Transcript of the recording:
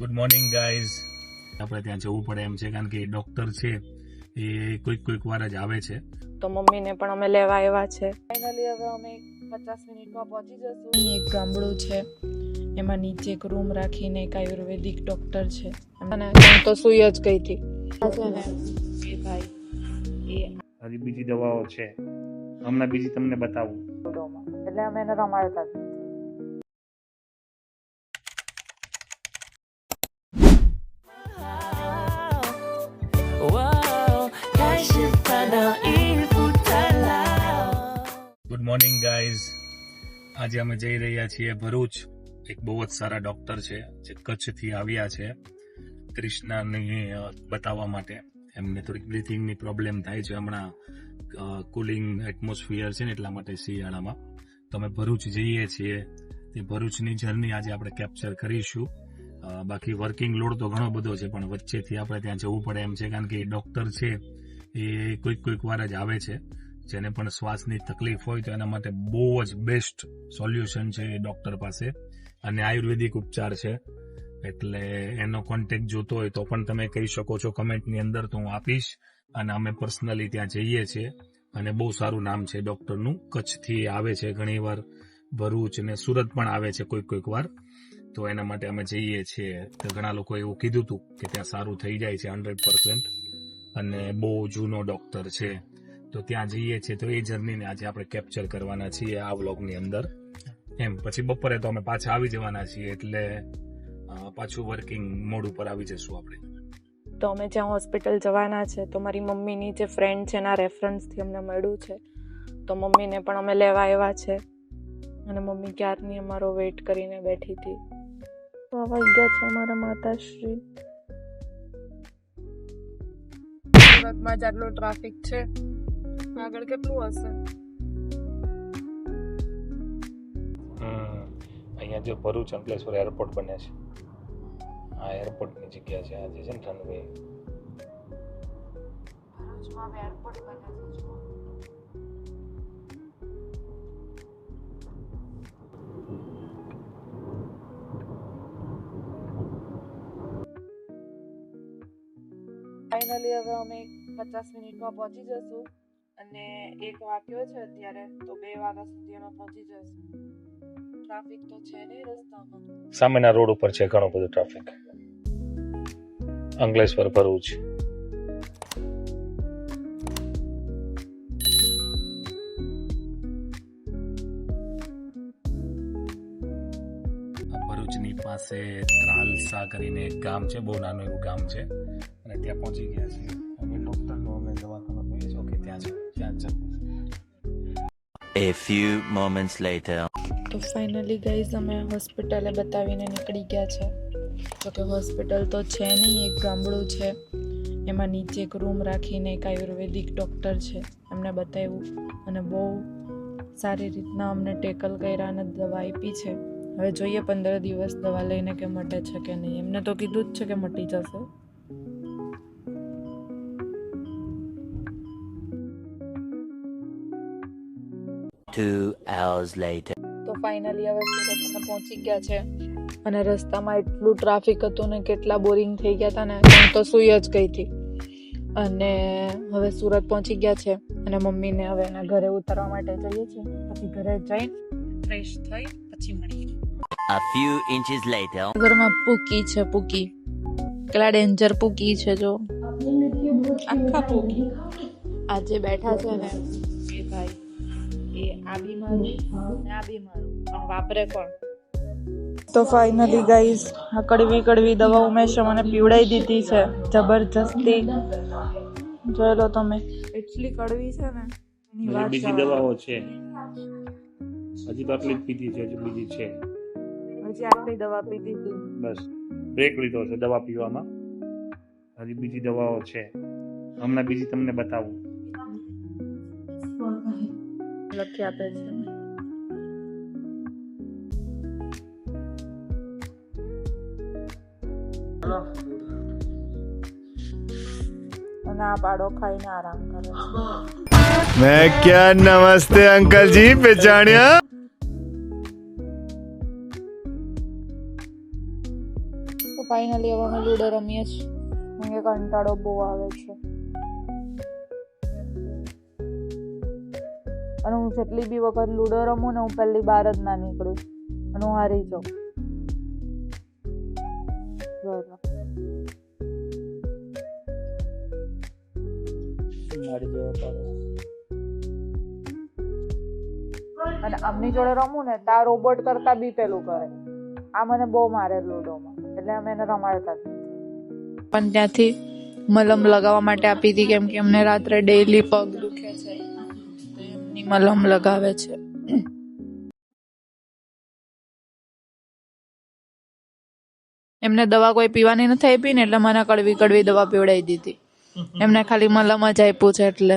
Good morning guys આપણે ત્યાં જવું પડે એમ છે કારણ કે એ ડોક્ટર છે એ કોઈક કોઈક વાર જ આવે છે. તો મમ્મીને પણ અમે લેવા આવ્યા છે. ફાઇનલી હવે અમે પચાસ મિનિટમાં પહોંચી જશું. એક ગામડું છે એમાં નીચે એક રૂમ રાખીને એક આયુર્વેદિક ડોક્ટર છે. અને હું તો સુઈ જ ગઈ હતી. એ ભાઈ એ હજી બીજી દવાઓ છે. હમણાં બીજી તમને બતાવું. એટલે અમે એને રમાડતા ગુડ મોર્નિંગ ગાઈઝ આજે અમે જઈ રહ્યા છીએ ભરૂચ. એક બહુ જ સારા ડોક્ટર છે, જે કચ્છથી આવ્યા છે ક્રિષ્નાની બતાવવા માટે. એમને થોડીક બ્રિથિંગની પ્રોબ્લેમ થાય છે હમણાં. કુલિંગ એટમોસ્ફિયર છે ને એટલા માટે શિયાળામાં. તો અમે ભરૂચ જઈએ છીએ. તે ભરૂચની જર્ની આજે આપણે કેપ્ચર કરીશું. બાકી વર્કિંગ લોડ તો ઘણો બધો છે, પણ વચ્ચેથી આપણે ત્યાં જવું પડે એમ છે, કારણ કે ડોક્ટર છે, એ કોઈક કોઈક વાર જ આવે છે, જેને પણ શ્વાસની તકલીફ હોય તો એના માટે બહુ જ બેસ્ટ સોલ્યુશન છે એ ડોક્ટર પાસે. અને આયુર્વેદિક ઉપચાર છે, એટલે એનો કોન્ટેક્ટ જોતો હોય તો પણ તમે કહી શકો છો કમેન્ટની અંદર તો હું આપીશ, અને અમે પર્સનલી ત્યાં જઈએ છીએ, અને બહુ સારું નામ છે ડોક્ટરનું કચ્છથી આવે છે, ઘણીવાર ભરૂચ ને સુરત પણ આવે છે કોઈક કોઈક વાર. તો એના માટે અમે જઈએ છીએ. તો ઘણા લોકો એવું કીધું હતું કે ત્યાં સારું થઈ જાય છે હંડ્રેડ પર્સન્ટ. અને બહુ જૂનો ડોક્ટર છે. તો ત્યાં જઈએ છીએ. તો એ જર્નીને આજે આપણે કેપ્ચર કરવાના છીએ આ વ્લોગની અંદર. એમ, પછી બપોરે તો અમે પાછા આવી જવાના છીએ એટલે પાછું વર્કિંગ મોડ ઉપર આવી જશું આપણે. તો અમે જ્યાં હોસ્પિટલ જવાના છે, તો મારી મમ્મીની જે ફ્રેન્ડ છે એના રેફરન્સથી અમને મળ્યું છે. તો મમ્મીને પણ અમે લેવા આવ્યા છે. અને મમ્મી ક્યારની અમારો વેઇટ કરીને બેઠી હતી. તો આવા ગયા છે અમારા માતાશ્રી. સુરતમાં જ આટલો ટ્રાફિક છે. આગળ કેટલું હશે? અહીંયા જો ભરૂચ અંકલેશ્વર એરપોર્ટ બને છે. આ એરપોર્ટની જગ્યા છે આજે છે ને રનવે ભરૂચમાં એરપોર્ટ બને છે ફાઇનલી હવે અમે પચાસ મિનિટમાં પહોંચી જશું અને એક વાગ્યો છે અત્યારે તો બે વાગ્યા સુધી અમે પહોંચી જશું ટ્રાફિક તો છે નહીં રસ્તામાં. સામેના રોડ ઉપર છે ઘણું બધું ટ્રાફિક અંગલેશ્વર ભરૂચ. ભરૂચની પાસે ત્રાલસા કરીને એક ગામ છે બહુ નાનું એવું ગામ છે. અને ત્યાં પહોંચી ગયા છે. અમે ડૉક્ટરનું અમે દવાખાના કહીએ છીએ કે ત્યાં છે ત્યાં જ A few moments later. તો ફાઇનલી ગાઈઝ અમે હોસ્પિટલે બતાવીને નીકળી ગયા છે. તો કે હોસ્પિટલ તો છે નહીં એક ગામડું છે. એમાં નીચે એક રૂમ રાખીને એક આયુર્વેદિક ડૉક્ટર છે. એમને બતાવ્યું અને બહુ સારી રીતના અમને ટેકલ કર્યા અને દવા આપી છે. હવે જોઈએ પંદર દિવસ દવા લઈને કે મટે છે કે નહીં. એમને તો કીધું જ છે કે મટી જશે. Two hours later. તો ફાઇનલી હવે સુરત અમે પહોંચી ગયા છે. અને રસ્તામાં એટલું ટ્રાફિક હતું ને કેટલા બોરિંગ થઈ ગયા હતા ને. હું તો સુઈ જ ગઈ હતી. અને હવે સુરત પહોંચી ગયા છે. અને મમ્મીને હવે એના ઘરે ઉતારવા માટે જઈએ છીએ. પછી ઘરે જઈને ફ્રેશ થઈ પછી મળીએ. A few inches later. ઘરમાં પૂકી છે પૂકી. કેટલા ડેન્જર પૂકી છે જો. આખા પૂકી. આજે બેઠા છે ને. એ ભાઈ. એ આ બી મારું ને આ બી મારું પણ વાપરે કોણ? તો ફાઇનલી ગાઈઝ આ કડવી કડવી દવા ઉમેશે મને પીવડાવી દીધી છે. જબરજસ્તી. જોઈ લો તમે એટલી કડવી છે ને. એની વાત બીજી દવાઓ છે. હજી તો આટલી જ પીધી છે હજી બીજી છે. હજી આટલી દવા પીધી હતી બસ. બ્રેક લીધો છે દવા પીવામાં. હજી બીજી દવાઓ છે. હમણાં બીજી તમને બતાવું. લખી આપેલ છે આ બાળો ખાઈને આરામ કરે મેં ક્યાં નમસ્તે અંકલજી પેચાણ્યા ફાઇનલી હવે અમે લૂડો રમીએ છીએ મને કંટાળો બહુ આવે છે અને હું જેટલી બી વખત લૂડો રમું ને હું પહેલી બહાર જ ના નીકળું અને હું હારી જાઉં. અને આમની જોડે રમું ને તા રોબોટ કરતા બી પેલું કરે. આ મને બહુ મારે લૂડોમાં એટલે અમે એને રમાડતા નથી. પણ ત્યાંથી મલમ લગાવવા માટે આપી હતી કેમ કે અમને રાત્રે ડેઈલી પગ દુખે છે. એમની મલમ લગાવે છે. એમને દવા કોઈ પીવાની નથી આપી ને એટલે મને કડવી કડવી દવા પીવડાવી દીધી. એમને ખાલી મલમ જ આપ્યું છે એટલે.